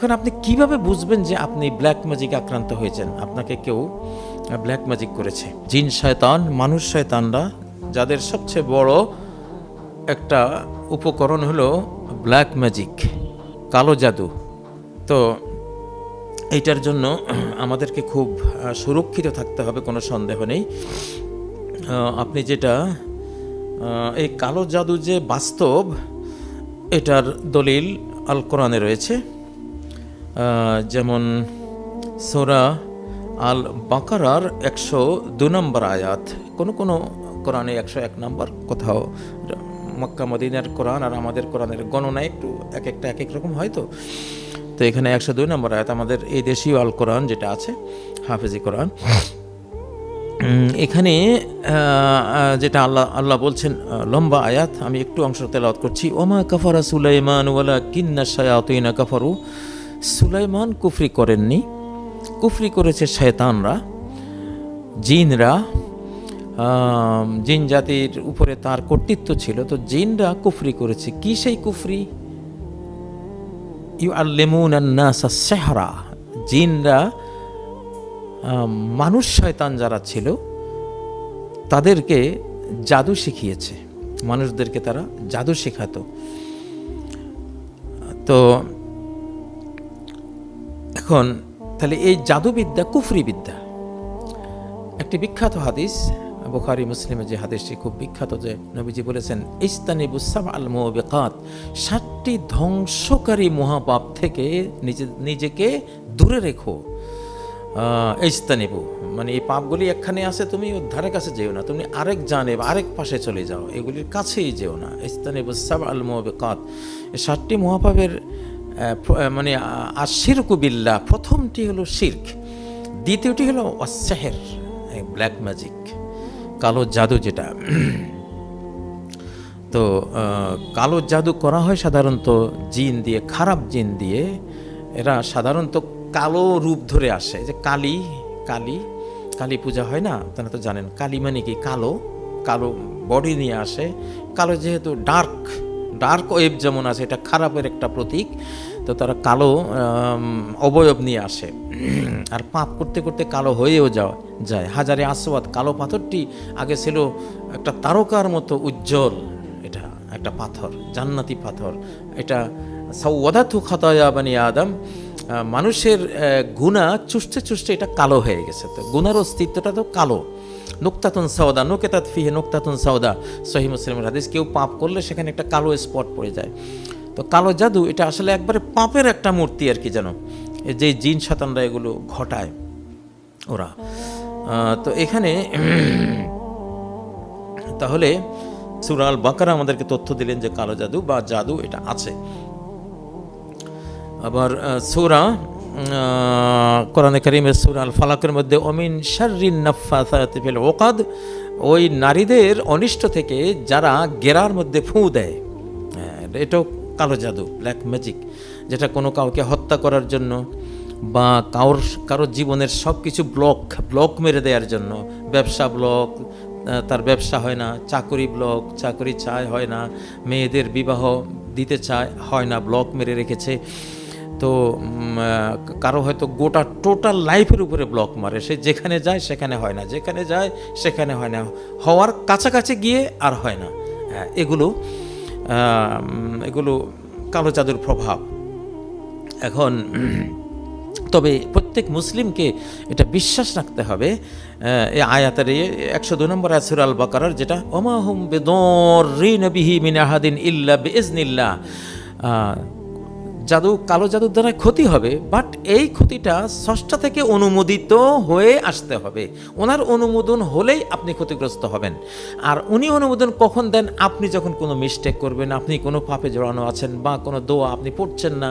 এখন আপনি কীভাবে বুঝবেন যে আপনি ব্ল্যাক ম্যাজিক আক্রান্ত হয়েছেন? আপনাকে কেউ ব্ল্যাক ম্যাজিক করেছে। জিন শয়তান, মানুষ শয়তানরা, যাদের সবচেয়ে বড় একটা উপকরণ হলো ব্ল্যাক ম্যাজিক কালো জাদু। তো এইটার জন্য আমাদেরকে খুব সুরক্ষিত থাকতে হবে, কোনো সন্দেহ নেই। আপনি যেটা এই কালো জাদু যে বাস্তব, এটার দলিল আল কোরআনে রয়েছে। যেমন সোরা আল বাকারার একশো দু নম্বর আয়াত। কোনো কোনো কোরআনে একশো এক নম্বর কোথাও, মক্কা, মদিনার কোরআন আর আমাদের কোরআনের গণনা একটু এক একটা এক এক রকম হয় তো। এখানে একশো দুই নম্বর আয়াত আমাদের এই দেশীয় আল কোরআন যেটা আছে, হাফেজি কোরআন। এখানে যেটা আল্লাহ আল্লাহ বলছেন লম্বা আয়াত, আমি একটু অংশ তেলাওয়াত করছি। ওমা কাফারা সুলাইমান ওয়ালা কিন্না শায়াতিনা কাফারু। সুলাইমান কুফরি করেননি। কুফরি করেছে শয়তানরা। জিনরা জিন জাতির উপরে তার কর্তৃত্ব ছিল। তো জিনরা কুফরি করেছে। কি সেই কুফরি? ইউ আল্লেমুন আন্নাসা সেহরা জিনরা মানুষ শয়তান যারা ছিল, তাদেরকে জাদু শিখিয়েছে। মানুষদেরকে তারা জাদু শেখাতো। তো এখন তাহলে এই জাদুবিদ্যা কুফরি বিদ্যা একটি বিখ্যাত হাদিস, বুখারি, মুসলিমে যে হাদিসটি খুব বিখ্যাত যে নবীজি বলেছেন ইস্তানিবুসাব আল মোবেকাত সাতটি ধ্বংসকারী মহাপাপ থেকে নিজে, নিজেকে দূরে রেখো। ইস্তানিবু মানে এই পাপগুলি একখানে আছে, তুমি ধারে কাছে যেও না, তুমি আরেক জানে আরেক পাশে চলে যাও, এগুলির কাছেই যেও না। ইস্তানিবুসাব আল মোবেকাত ষাটটি মহাপাপের মানে আশিরকু বিল্লাহ, প্রথমটি হলো শির্ক, দ্বিতীয়টি হলো অসাহের ব্ল্যাক ম্যাজিক কালো জাদু যেটা। তো কালো জাদু করা হয় সাধারণত জিন দিয়ে, খারাপ জিন দিয়ে, এরা সাধারণত কালো রূপ ধরে আসে যে কালী কালী কালী পূজা হয় না? তারা তো জানেন, কালী মানে কি? কালো কালো বডি নিয়ে আসে। কালো যেহেতু ডার্ক ডার্ক ওয়েব যেমন আছে, এটা খারাপের একটা প্রতীক। তো তারা কালো অবয়ব নিয়ে আসে। আর পাপ করতে করতে কালো হয়েও যাওয়া যায়। হাজারে আসওয়াদ, কালো পাথরটি আগে ছিল একটা তারকার মতো উজ্জ্বল। এটা একটা পাথর, জান্নাতি পাথর। এটা সৌদাথু খাতায়া বানি আদম। মানুষের গুণা চুষতে চুষতে এটা কালো হয়ে গেছে। তো গুনার অস্তিত্বটা তো কালো। নোক্তাতুন সাউদা নোকেতাত ফিহে নোক্তাতুন সাউদা সহি মুসলিমের হাদিস, কেউ পাপ করলে সেখানে একটা কালো স্পট পড়ে যায়। তো কালো জাদু এটা আসলে একবারে পাপের একটা মূর্তি আর কি যেন যে জিন শতানরা এগুলো ঘটায় ওরা। তো এখানে তাহলে সুরাল বাকারা আমাদেরকে তথ্য দিলেন যে কালো জাদু বা জাদু এটা আছে। আবার সুরা কোরআনে করিমের সুরা আল ফালাকের মধ্যে অমিন শারিন নাফাসাতি ফিল ওকাদ ওই নারীদের অনিষ্ট থেকে যারা গেরার মধ্যে ফুঁ দেয়। হ্যাঁ, এটাও কালো জাদু ব্ল্যাক ম্যাজিক যেটা কোনো কাউকে হত্যা করার জন্য বা কারোর কারোর জীবনের সব কিছু ব্লক ব্লক মেরে দেওয়ার জন্য। ব্যবসা ব্লক তার ব্যবসা হয় না চাকরি ব্লক চাকরি চায় হয় না মেয়েদের বিবাহ দিতে চায় হয় না ব্লক মেরে রেখেছে। তো কারও হয়তো গোটা টোটাল লাইফের উপরে ব্লক মারে। সে যেখানে যায় সেখানে হয় না। যেখানে যায় সেখানে হয় না। হওয়ার কাছাকাছি গিয়ে আর হয় না। হ্যাঁ, এগুলো এগুলো কালো জাদুর প্রভাব। এখন, তবে প্রত্যেক মুসলিমকে এটা বিশ্বাস রাখতে হবে এই আয়াতের একশো দু নম্বর আসুর আল বাকার যেটা ওমাহুম বেদরিন বিহি মিনাহাদিন ইল্লা বেজনিল্লা জাদু, কালো জাদুর দ্বারা ক্ষতি হবে বাট এই ক্ষতিটা ষষ্ঠা থেকে অনুমোদিত হয়ে আসতে হবে। ওনার অনুমোদন হলেই আপনি ক্ষতিগ্রস্ত হবেন। আর উনি অনুমোদন কখন দেন? আপনি যখন কোনো মিস্টেক করবেন, আপনি কোনো পাপে জড়ানো আছেন বা কোনো দোয়া আপনি পড়ছেন না,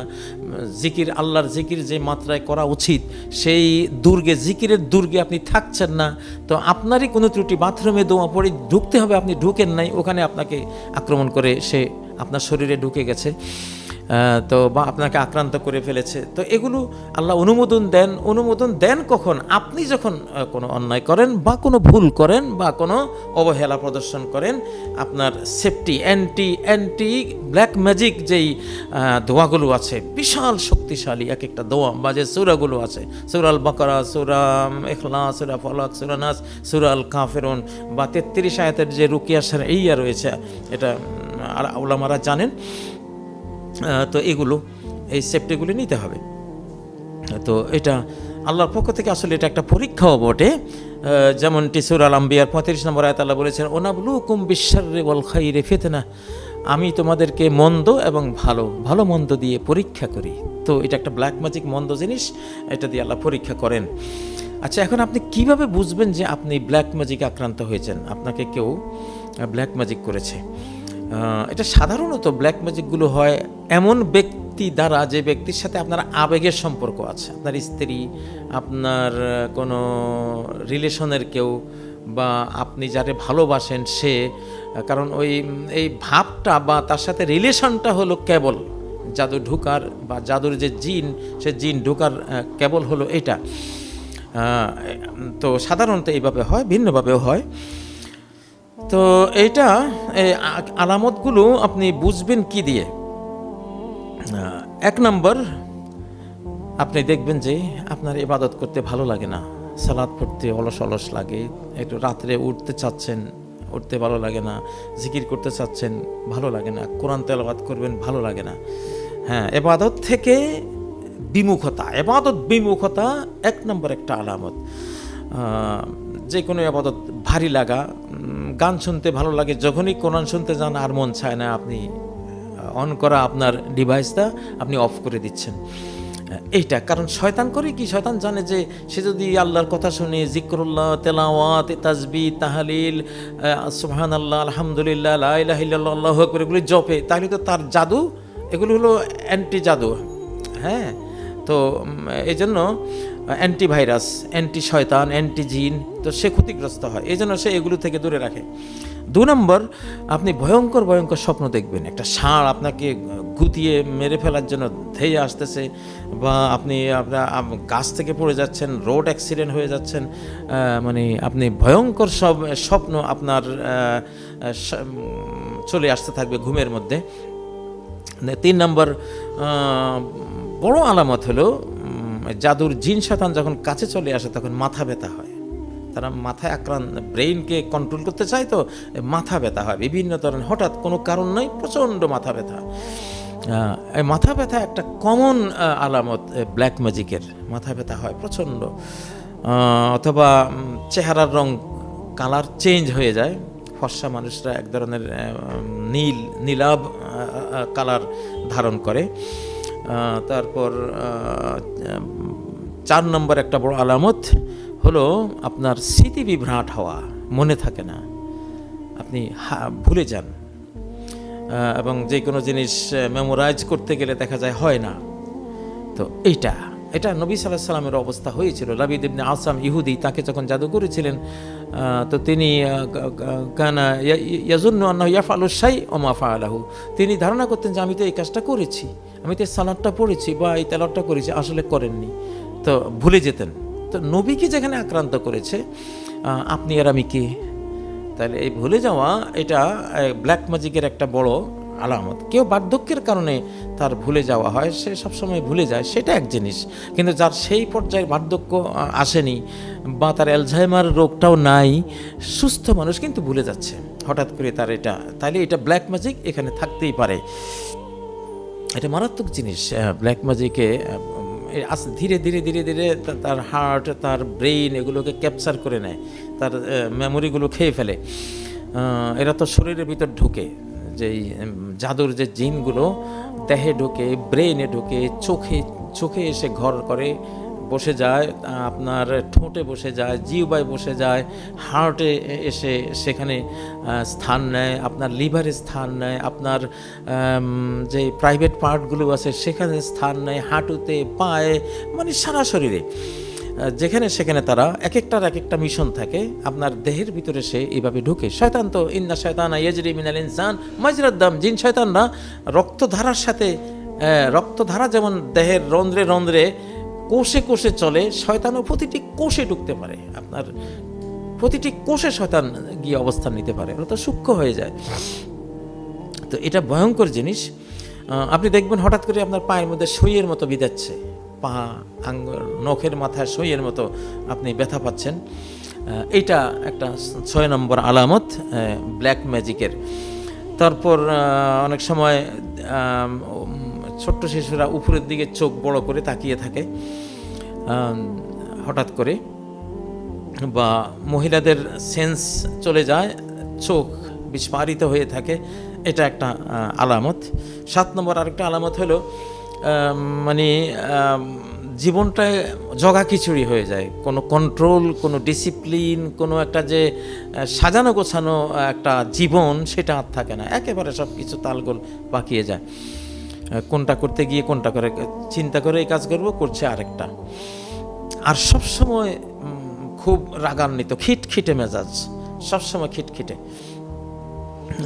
জিকির, আল্লাহর জিকির যে মাত্রায় করা উচিত, সেই দুর্গে, জিকিরের দুর্গে আপনি থাকছেন না, তো আপনারই কোনো ত্রুটি, বাথরুমে দোয়া পড়ে ঢুকতে হবে, আপনি ঢুকেন নাই, ওখানে আপনাকে আক্রমণ করে সে আপনার শরীরে ঢুকে গেছে। তো বা আপনাকে আক্রান্ত করে ফেলেছে। তো এগুলো আল্লাহ অনুমোদন দেন। অনুমোদন দেন কখন? আপনি যখন কোনো অন্যায় করেন বা কোনো ভুল করেন বা কোনো অবহেলা প্রদর্শন করেন, আপনার safety anti anti black magic যেই দোয়াগুলো আছে, বিশাল শক্তিশালী এক একটা দোয়া বা যে সুরাগুলো আছে। সুরাল বাকারা সুরা এখলা সুরা ফলাক, সুরা নাস সুরাল কাফেরুন বা তেত্রিশ আয়াতের যে রুকিয়া সার এইয়া রয়েছে, এটা আর ওলামারা জানেন। তো এগুলো, এই সেফটিগুলি নিতে হবে। তো এটা আল্লাহর পক্ষ থেকে আসলে এটা একটা পরীক্ষাও বটে। যেমন যেমনটি সুর আল আম্বিয়ার পঁয়ত্রিশ নম্বর আয়াত আল্লাহ বলেছেন ওনাবলু কুম বিশ্বারে ওয়াল খাইরে ফেতনা। আমি তোমাদেরকে মন্দ এবং ভালো ভালো মন্দ দিয়ে পরীক্ষা করি। তো এটা একটা ব্ল্যাক ম্যাজিক মন্দ জিনিস, এটা দিয়ে আল্লাহ পরীক্ষা করেন। আচ্ছা এখন আপনি কীভাবে বুঝবেন যে আপনি ব্ল্যাক ম্যাজিকে আক্রান্ত হয়েছেন? আপনাকে কেউ ব্ল্যাক ম্যাজিক করেছে। এটা সাধারণত ব্ল্যাক ম্যাজিকগুলো হয় এমন ব্যক্তি দ্বারা যে ব্যক্তির সাথে আপনার আবেগের সম্পর্ক আছে। আপনার স্ত্রী, আপনার কোনো রিলেশনের কেউ বা আপনি যারে ভালোবাসেন সে কারণ ওই এই ভাবটা বা তার সাথে রিলেশনটা হলো কেবল জাদু ঢুকার বা জাদুর যে জিন, সে জিন ঢুকার কেবল হলো এটা। তো সাধারণত এইভাবে হয়, ভিন্নভাবেও হয়। তো এইটা, এই আলামতগুলো আপনি বুঝবেন কি দিয়ে? এক নম্বর, আপনি দেখবেন যে আপনার ইবাদত করতে ভালো লাগে না। সালাদ পড়তে অলস অলস লাগে, একটু রাত্রে উঠতে চাচ্ছেন, উঠতে ভালো লাগে না, জিকির করতে চাচ্ছেন, ভালো লাগে না, কোরআন তেলাবাদ করবেন, ভালো লাগে না। হ্যাঁ এবাদত থেকে বিমুখতা এবাদত বিমুখতা এক নম্বর একটা আলামত। যে কোনো আবাদত ভারী লাগা গান শুনতে ভালো লাগে। যখনই কোরআন শুনতে যান, আর মন চায় না, আপনি অন করা আপনার ডিভাইসটা আপনি অফ করে দিচ্ছেন। এইটা, কারণ শয়তান করে কি? শয়তান জানে যে, সে যদি আল্লাহর কথা শুনে, জিক্রুল্লাহ, তেলাওয়াত তাজবি তাহালিল সুবহান আল্লাহ আলহামদুলিল্লাহ লাহ আল্লাহ করে এগুলি জপে, তাহলে তো তার জাদু, এগুলো হলো অ্যান্টি জাদু হ্যাঁ তো এই জন্য অ্যান্টিভাইরাস অ্যান্টি শয়তান অ্যান্টি জিন তো সে ক্ষতিগ্রস্ত হয়। এই জন্য সে এগুলো থেকে দূরে রাখে। দু নম্বর, আপনি ভয়ঙ্কর ভয়ঙ্কর স্বপ্ন দেখবেন। একটা ষাঁড় আপনাকে গুতিয়ে মেরে ফেলার জন্য ধেয়ে আসতেছে বা আপনি আপনার গাছ থেকে পড়ে যাচ্ছেন, রোড অ্যাক্সিডেন্ট হয়ে যাচ্ছেন মানে আপনি ভয়ঙ্কর সব, স্বপ্ন আপনার চলে আসতে থাকবে ঘুমের মধ্যে। তিন নম্বর বড় আলামত হলো জাদুর জিন শতান যখন কাছে চলে আসে, তখন মাথা ব্যথা হয়। তারা মাথায় আক্রান্ত ব্রেইনকে কন্ট্রোল করতে চায় তো, মাথা ব্যথা হয়। বিভিন্ন ধরনের, হঠাৎ কোনো কারণ নয়, প্রচণ্ড মাথা ব্যথা। মাথা ব্যথা একটা কমন আলামত ব্ল্যাক ম্যাজিকের মাথা ব্যথা হয় প্রচণ্ড। অথবা চেহারার রং কালার চেঞ্জ হয়ে যায়। ফর্সা মানুষরা এক ধরনের নীল, নীলাভ কালার ধারণ করে। তারপর চার নম্বর একটা বড় আলামত হলো আপনার স্মৃতি বিভ্রাট হওয়া, মনে থাকে না। আপনি ভুলে যান। এবং যে কোনো জিনিস মেমোরাইজ করতে গেলে দেখা যায় হয় না। তো এইটা। এটা নবী সাল্লাহ সাল্লামের অবস্থা হয়েছিল। রাবিদ ইবনে আসাম ইহুদি তাকে যখন জাদু করেছিলেন তো তিনি কানা ইয়াজুন্ন আন্না ইয়াফালু শাই ওমা ফাআলাহু। তিনি ধারণা করতেন যে, আমি তো এই কাজটা করেছি। আমি তো এই সালাদটা পড়েছি বা এই তেলারটা করেছি, আসলে করেননি। তো ভুলে যেতেন। তো নবীকে যেখানে আক্রান্ত করেছে আপনি আর আমি কে? তাহলে এই ভুলে যাওয়া, এটা ব্ল্যাক ম্যাজিকের একটা বড় আলামত। কেউ বার্ধক্যের কারণে তার ভুলে যাওয়া হয়, সে সবসময় ভুলে যায়, সেটা এক জিনিস। কিন্তু যার সেই পর্যায়ে বার্ধক্য আসেনি বা তার অ্যালঝাইমার রোগটাও নাই, সুস্থ মানুষ কিন্তু ভুলে যাচ্ছে। হঠাৎ করে তার এটা তাহলে এটা ব্ল্যাক ম্যাজিক এখানে থাকতেই পারে। এটা মারাত্মক জিনিস ব্ল্যাক ম্যাজিকে আস্তে ধীরে ধীরে ধীরে ধীরে তার হার্ট তার ব্রেইন এগুলোকে ক্যাপচার করে নেয়। তার মেমোরিগুলো খেয়ে ফেলে। এরা তো শরীরের ভিতর ঢুকে। যেই জাদুর যে জিনগুলো, দেহে ঢুকে ব্রেনে ঢুকে, চোখে চোখে এসে ঘর করে, বসে যায়, আপনার ঠোঁটে বসে যায় জিউবায় বসে যায়, হার্টে এসে সেখানে স্থান নেয়, আপনার লিভারে স্থান নেয়, আপনার যে প্রাইভেট পার্টগুলো আছে সেখানে স্থান নেয়, হাঁটুতে, পায়ে মানে সারা শরীরে। যেখানে সেখানে তারা এক একটার এক একটা মিশন থাকে। আপনার দেহের ভিতরে সে এইভাবে ঢুকে। শয়তান তো, ইন্না শয়তান ইয়াজরি মিনাল ইনসান মাজরাদ্দাম জিন শয়তানরা রক্তধারার সাথে রক্তধারা যেমন দেহের রন্ধ্রে রন্ধ্রে কোষে কোষে চলে, শয়তানও প্রতিটি কোষে ঢুকতে পারে। আপনার প্রতিটি কোষে শয়তান গিয়ে অবস্থান নিতে পারে। ওরা তো সূক্ষ্ম হয়ে যায়। তো এটা ভয়ঙ্কর জিনিস। আপনি দেখবেন হঠাৎ করে আপনার পায়ের মধ্যে সইয়ের মতো বিদাচ্ছে পা আঙ্গ নখের মাথায় সইয়ের মতো আপনি ব্যথা পাচ্ছেন। এটা একটা ছয় নম্বর আলামত ব্ল্যাক ম্যাজিকের তারপর অনেক সময় ছোট্ট শিশুরা উপরের দিকে চোখ বড় করে তাকিয়ে থাকে হঠাৎ করে। বা মহিলাদের সেন্স চলে যায়, চোখ বিস্ফারিত হয়ে থাকে, এটা একটা আলামত। সাত নম্বর আরেকটা আলামত হলো মানে জীবনটায় জগা খিচুড়ি হয়ে যায়। কোনো কন্ট্রোল কোনো ডিসিপ্লিন কোনো একটা যে সাজানো গোছানো একটা জীবন, সেটা আর থাকে না। একেবারে সব কিছু তালগোল পাকিয়ে যায়। কোনটা করতে গিয়ে কোনটা করে, চিন্তা করে এই কাজ করব, করছে আরেকটা। আর সবসময় খুব রাগান্বিত, খিটখিটে মেজাজ। সবসময় খিটখিটে।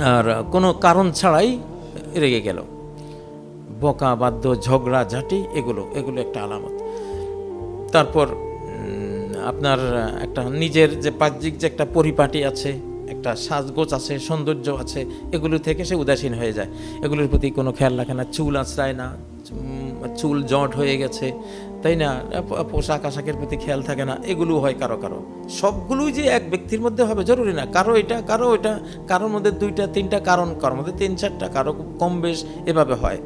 আর কোনো কারণ ছাড়াই রেগে গেল। বকা, বাদ্য, ঝগড়া, ঝাঁটি, এগুলো এগুলো একটা আলামত। তারপর আপনার একটা নিজের যে বাহ্যিক যে একটা পরিপাটি আছে, একটা সাজগোজ আছে, সৌন্দর্য আছে, এগুলো থেকে সে উদাসীন হয়ে যায়। এগুলোর প্রতি কোনো খেয়াল রাখে না, চুল আঁচড়ায় না চুল জট হয়ে গেছে তাই না? পোশাক আশাকের প্রতি খেয়াল থাকে না এগুলো হয় কারও কারও। সবগুলোই যে এক ব্যক্তির মধ্যে হবে জরুরি না। কারও এটা কারও এটা কারোর মধ্যে দুইটা, তিনটা কারণ, কারোর মধ্যে তিন চারটা, কারও কম বেশ এভাবে হয়।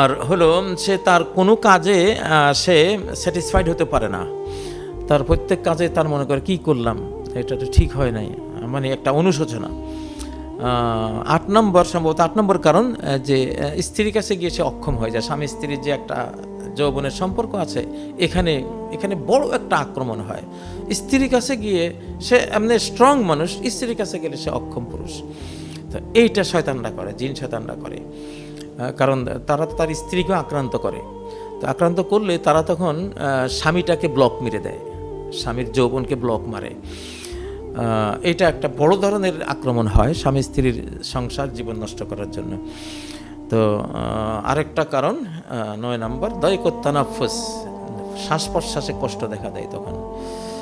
আর হলো, সে তার কোনো কাজে সে স্যাটিসফাইড হতে পারে না। তার প্রত্যেক কাজে তার মনে করে, কি করলাম? এটা তো ঠিক হয় নাই। মানে একটা অনুশোচনা। আট নম্বর সম্ভবত, আট নম্বর কারণ যে স্ত্রীর কাছে গিয়ে সে অক্ষম হয়ে যায়। স্বামী স্ত্রীর যে একটা যৌবনের সম্পর্ক আছে, এখানে এখানে বড় একটা আক্রমণ হয়। স্ত্রীর কাছে গিয়ে সে এমনি স্ট্রং মানুষ, স্ত্রীর কাছে গেলে সে অক্ষম পুরুষ। তো এইটা শয়তানরা করে, জিন শয়তানরা করে। কারণ তারা তার স্ত্রীকেও আক্রান্ত করে। তো আক্রান্ত করলে তারা তখন স্বামীটাকে ব্লক মেরে দেয়। স্বামীর যৌবনকে ব্লক মারে। এটা একটা বড় ধরনের আক্রমণ হয় স্বামী স্ত্রীর সংসার জীবন নষ্ট করার জন্য। তো আরেকটা কারণ নয় নম্বর দয়কত্তানাফুস শ্বাস প্রশ্বাসে কষ্ট দেখা দেয় তখন।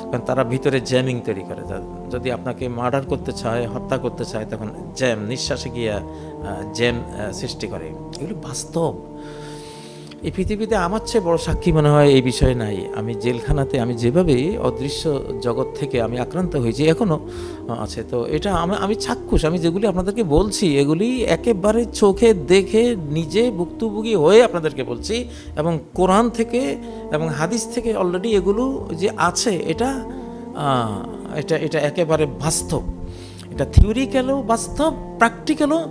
কারণ তারা ভিতরে জ্যামিং তৈরি করে। যদি আপনাকে মার্ডার করতে চায়, হত্যা করতে চায়, তখন জ্যাম, নিঃশ্বাসে গিয়া জ্যাম সৃষ্টি করে। এগুলো বাস্তব। এই পৃথিবীতে আমার চেয়ে বড় সাক্ষী মনে হয় এই বিষয়ে নাই। আমি জেলখানাতে, আমি যেভাবে অদৃশ্য জগৎ থেকে আমি আক্রান্ত হয়েছি এখনও আছে। তো এটা আমি আমি চাক্ষুষ, আমি যেগুলি আপনাদেরকে বলছি, এগুলি একেবারে চোখে দেখে নিজে ভুক্তভোগী হয়ে আপনাদেরকে বলছি, এবং কোরআন থেকে এবং হাদিস থেকে অলরেডি এগুলো যে আছে, এটা এটা এটা একেবারে বাস্তব। এটা থিওরিক্যালও বাস্তব প্র্যাকটিক্যালও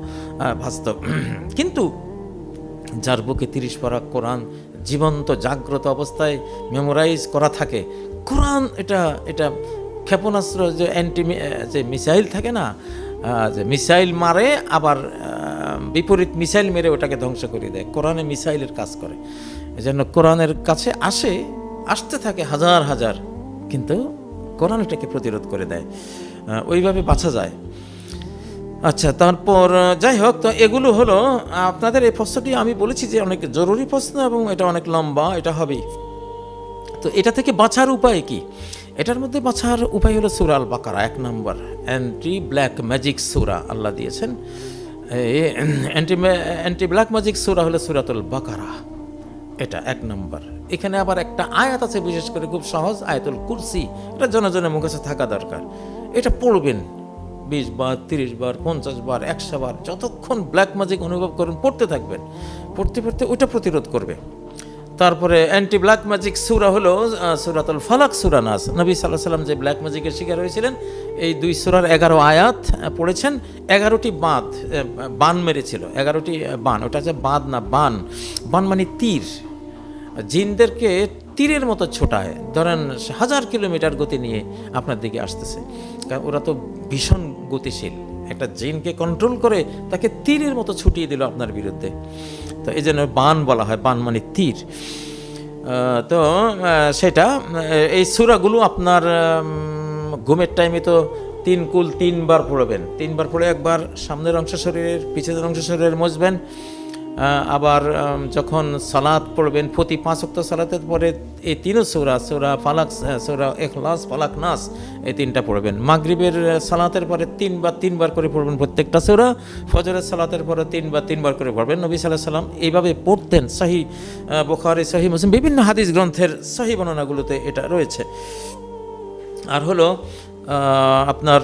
বাস্তব। কিন্তু যার বুকে তিরিশ পারা কোরআন জীবন্ত, জাগ্রত অবস্থায় মেমোরাইজ করা থাকে। কোরআন এটা এটা ক্ষেপণাস্ত্র যে অ্যান্টি যে মিসাইল থাকে না যে মিসাইল মারে, আবার বিপরীত মিসাইল মেরে ওটাকে ধ্বংস করে দেয়। কোরআনে মিসাইলের কাজ করে। এজন্য কোরআনের কাছে আসে, আসতে থাকে হাজার হাজার, কিন্তু কোরআন এটাকে প্রতিরোধ করে দেয়। ওইভাবে বাঁচা যায়। আচ্ছা তারপর, যাই হোক, তো এগুলো হলো, আপনাদের এই প্রশ্নটি আমি বলেছি যে অনেক জরুরি প্রশ্ন এবং এটা অনেক লম্বা, এটা হবেই। তো এটা থেকে বাঁচার উপায় কি? এটার মধ্যে বাঁচার উপায় হলো সুরাল বাকারা এক নম্বর। অ্যান্টি ব্ল্যাক ম্যাজিক সুরা, আল্লাহ দিয়েছেন। অ্যান্টি অ্যান্টি ব্ল্যাক ম্যাজিক সুরা হলো সুরাতুল বাকারা, এটা এক নম্বর। এখানে আবার একটা আয়াত আছে, বিশেষ করে খুব সহজ, আয়াতুল কুরসি, এটা জনজনের জনে মুখে থাকা দরকার। এটা পড়বেন বিশ বার, তিরিশ বার, পঞ্চাশ বার, একশো বার, যতক্ষণ ব্ল্যাক ম্যাজিক অনুভব করুন, পড়তে থাকবেন। পড়তে পড়তে ওইটা প্রতিরোধ করবে। তারপরে অ্যান্টি ব্ল্যাক ম্যাজিক সুরা হলো সুরাতুল ফালাক সুরা নাস। নবী সাল্লাহ সাল্লাম যে ব্ল্যাক ম্যাজিকের শিকার হয়েছিলেন, এই দুই সুরার এগারো আয়াত পড়েছেন। এগারোটি বাঁধ বান মেরেছিল। এগারোটি বান, ওটা হচ্ছে বাঁধ না, বান। বান মানে তীর। জিনদেরকে তীরের মতো ছোটায় ধরেন হাজার কিলোমিটার গতি নিয়ে আপনার দিকে আসতেছে। কারণ ওরা তো ভীষণ গতিশীল। একটা জিনকে কন্ট্রোল করে তাকে তীরের মতো ছুটিয়ে দিল আপনার বিরুদ্ধে। তো এই জন্য বান বলা হয়, বান মানে তীর। তো সেটা এই সুরাগুলো আপনার ঘুমের টাইমে তো তিন কুল তিনবার পড়বেন। তিনবার পড়ে একবার সামনের অংশ শরীরের পিছনের অংশ শরীরের মজবেন। আবার যখন সালাদ পড়বেন, প্রতি পাঁচ অক্ট সালাতের পরে এই তিনও সৌরা সৌরা ফালাক সৌরা এখলাস ফালাক নাস, এই তিনটা পড়বেন। মাগরিবের সালাতের পরে তিনবার তিনবার করে পড়বেন প্রত্যেকটা সৌরা, ফজরের সালাতের পরে তিনবার তিনবার করে পড়বেন। নবী সাল্লাহ সাল্লাম এইভাবে পড়তেন, সাহি বোখারি, সাহি মুসলিম, বিভিন্ন হাদিস গ্রন্থের সাহি বর্ণনাগুলোতে এটা রয়েছে। আর হলো আপনার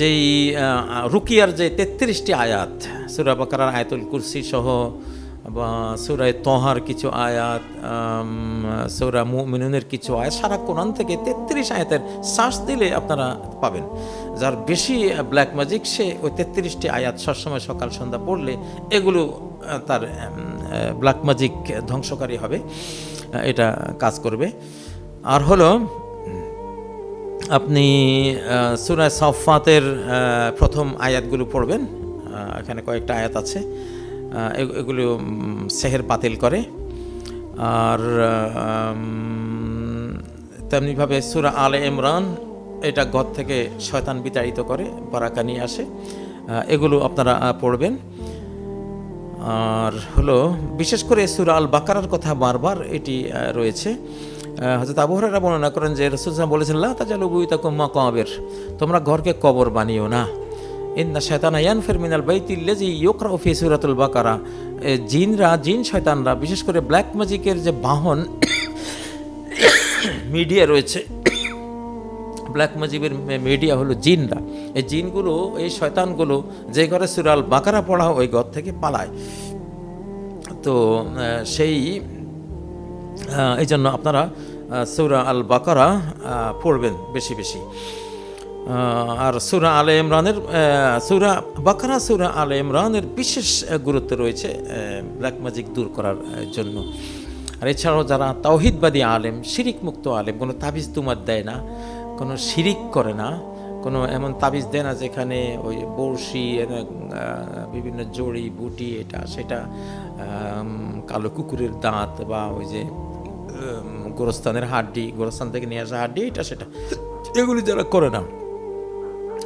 যেই রুকিয়ার যে তেত্রিশটি আয়াত সুরা বাকারার আয়াতুল কুরসি সহ, বা সুরায় তহার কিছু আয়াত সুরা মুমিনুনের কিছু আয়াত, সারা কোরআন থেকে তেত্রিশ আয়াতের শ্বাস দিলে আপনারা পাবেন। যার বেশি ব্ল্যাক ম্যাজিক সে ওই তেত্রিশটি আয়াত সবসময় সকাল সন্ধ্যা পড়লে এগুলো তার ব্ল্যাক ম্যাজিক ধ্বংসকারী হবে এটা কাজ করবে। আর হলো, আপনি সুরা সফাতের প্রথম আয়াতগুলো পড়বেন। এখানে কয়েকটা আয়াত আছে। এগুলো সেহের বাতিল করে। আর তেমনিভাবে সুরা আলে ইমরান এটা ঘর থেকে শয়তান বিতাড়িত করে, বারাকা নিয়ে আসে। এগুলো আপনারা পড়বেন। আর হলো, বিশেষ করে সুরা আল বাকারার কথা বারবার এটি রয়েছে। হজরত আবু বর্ণনা করেন যে রসুলাম বলেছেন, লা তাজালু বুইতাকুম মাকাবির। তোমরা ঘরকে কবর বানিও না। ইন্না শয়তানা ইয়ানফির মিনাল বাইতিল্লাজি ইউকরা ফি সূরাতুল বাকারা। জিনরা, জিন শয়তানরা, বিশেষ করে ব্ল্যাক ম্যাজিকের যে বাহন মিডিয়া রয়েছে, ব্ল্যাক ম্যাজিকের মিডিয়া হলো জিনরা। এই জিনগুলো, এই শয়তানগুলো যে ঘরে সুরাল বাকারা পড়া ওই ঘর থেকে পালায়। তো সেই এই জন্য আপনারা সুরা আল বাকারা পড়বেন বেশি বেশি। আর সুরা আলে ইমরানের সুরা বাকারা, সুরা আলে ইমরানের বিশেষ গুরুত্ব রয়েছে ব্ল্যাক ম্যাজিক দূর করার জন্য। আর এছাড়াও যারা তাওহিদবাদী আলেম শিরিক মুক্ত আলেম, কোনো তাবিজ তুমার দেয় না, কোনো শিরিক করে না, কোনো এমন তাবিজ দেয় না যেখানে ওই বড়শি বিভিন্ন জড়ি, বুটি, এটা, সেটা কালো কুকুরের দাঁত বা ওই যে গোরস্থানের হাড্ডি, গোরস্থান থেকে নিয়ে আসা হাড্ডি, এটা, সেটা। এগুলি যারা করে না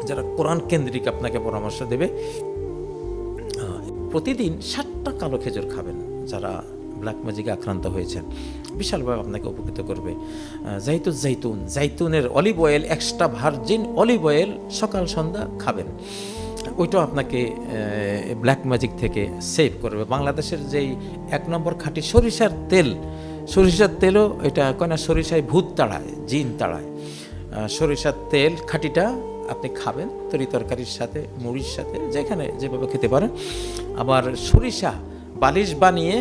যারা কোরআন কেন্দ্রিক আপনাকে পরামর্শ দেবে প্রতিদিন সাতটা কালো খেজুর খাবেন যারা ব্ল্যাক ম্যাজিকে আক্রান্ত হয়েছেন। বিশালভাবে আপনাকে উপকৃত করবে। আহ, জাইতুন জাইতুন জাইতুনের olive oil extra virgin olive oil সকাল সন্ধ্যা খাবেন। ওইটাও আপনাকে ব্ল্যাক ম্যাজিক থেকে সেভ করবে। বাংলাদেশের যেই এক নম্বর খাঁটি সরিষার তেল সরিষার তেলও এটা কয় না সরিষায় ভূত তাড়ায় জিন তাড়ায়। সরিষার তেল খাঁটিটা আপনি খাবেন, তরি তরকারির সাথে, মুড়ির সাথে, যেখানে যেভাবে খেতে পারেন। আবার সরিষা, বালিশ বানিয়ে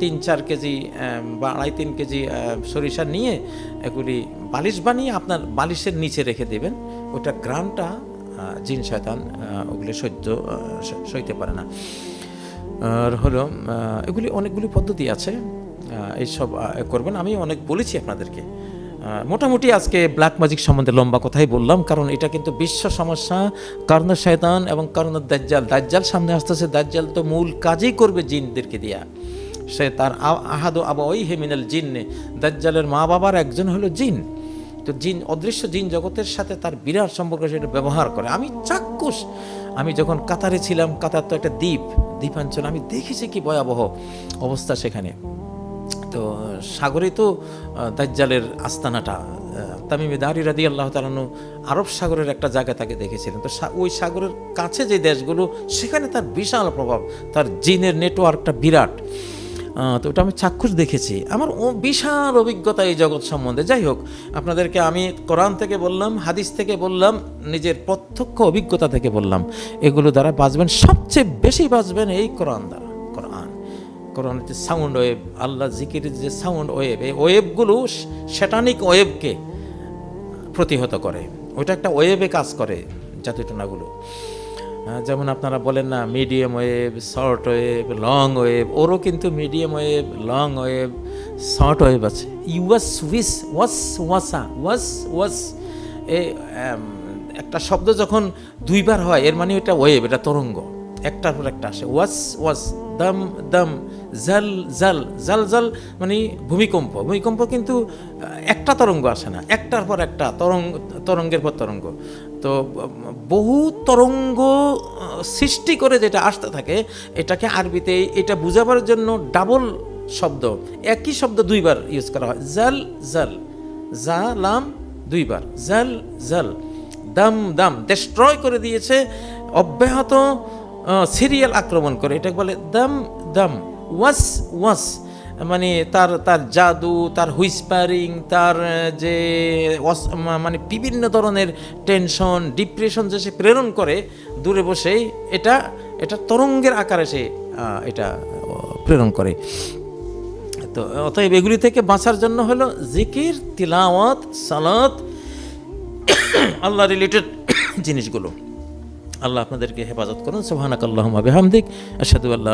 তিন চার কেজি বা আড়াই তিন কেজি সরিষা নিয়ে এগুলি বালিশ বানিয়ে আপনার বালিশের নিচে রেখে দেবেন। ওটা গ্রামটা জিন শয়তান ওগুলি সহ্য সইতে পারে না। আর হলো এগুলি অনেকগুলি পদ্ধতি আছে। এইসব করবেন। আমি অনেক বলেছি আপনাদেরকে। মোটামুটি আজকে ব্ল্যাক ম্যাজিক সম্বন্ধে লম্বা কথাই বললাম, কারণ এটা কিন্তু বিশ্ব সমস্যা। কারণ শয়তান এবং কারণ দাজ্জাল। দাজ্জাল সামনে আসতেছে, দাজ্জাল তো মূল কাজই করবে জিনদেরকে দিয়া। সে তার আহাদু আবা ওই হেমিনাল জিন্নে। দাজ্জালের মা বাবার একজন হলো জিন। তো জিন, অদৃশ্য জিন জগতের সাথে তার বিরাট সম্পর্ক সেটা ব্যবহার করে। আমি চাক্ষুষ। আমি যখন কাতারে ছিলাম, কাতার তো একটা দ্বীপ, দ্বীপাঞ্চল। আমি দেখেছি কি ভয়াবহ অবস্থা সেখানে। তো সাগরে তো দাজ্জালের আস্তানাটা তামিমে দারি রাদি আল্লাহ তালানু আরব সাগরের একটা জায়গা তাকে দেখেছিলেন। তো ওই সাগরের কাছে যে দেশগুলো, সেখানে তার বিশাল প্রভাব, তার জিনের নেটওয়ার্কটা বিরাট। তো ওটা আমি চাক্ষুষ দেখেছি। আমার বিশাল অভিজ্ঞতা এই জগৎ সম্বন্ধে। যাই হোক, আপনাদেরকে আমি কোরআন থেকে বললাম, হাদিস থেকে বললাম, নিজের প্রত্যক্ষ অভিজ্ঞতা থেকে বললাম। এগুলো দ্বারা বাঁচবেন, সবচেয়ে বেশি বাঁচবেন এই কোরআন দ্বারা। কোরআনের হচ্ছে সাউন্ড ওয়েভ আল্লাহ জিকিরের যে সাউন্ড ওয়েভ এই ওয়েভগুলো শ্যাটানিক ওয়েভকে প্রতিহত করে। ওইটা একটা ওয়েভে কাজ করে আহ, যেমন আপনারা বলেন না medium wave short wave long wave ওরও কিন্তু medium wave long wave short wave আছে। ইউএস উইস ওয়াস ওয়াসা ওয়াস ওয়াস এ একটা শব্দ যখন দুইবার হয় এর মানে এটা ওয়েভ এটা তরঙ্গ। একটার পর একটা আসে। ওয়াস ওয়াস দম দম জাল জাল জাল জাল মানে ভূমিকম্প। ভূমিকম্প কিন্তু একটা তরঙ্গ আসে না। একটার পর একটা তরঙ্গ, তরঙ্গের পর তরঙ্গ। তো, বহু তরঙ্গ সৃষ্টি করে যেটা আসতে থাকে, এটাকে আরবিতে এটা বোঝাবার জন্য ডাবল শব্দ। একই শব্দ দুইবার ইউজ করা হয়। জাল জাল জা লাম দুইবার। জাল জাল দাম দাম। ডেস্ট্রয় করে দিয়েছে অব্যাহত সিরিয়াল আক্রমণ করে। এটাকে বলে দম দম, ওয়াস ওয়াস। মানে তার তার জাদু, তার হুইসপারিং তার যে মানে বিভিন্ন ধরনের টেনশন ডিপ্রেশন যে সে প্রেরণ করে, দূরে বসেই এটা এটা তরঙ্গের আকারে সে এটা প্রেরণ করে। তো, অতএব এগুলি থেকে বাঁচার জন্য হলো জিকির, তিলাওয়াত, সালাত আল্লাহ রিলেটেড জিনিসগুলো। আল্লাহ আপনাদেরকে হেফাজত করুন। সোহানাক আল্লাহ হামদিক আসাদু আল্লা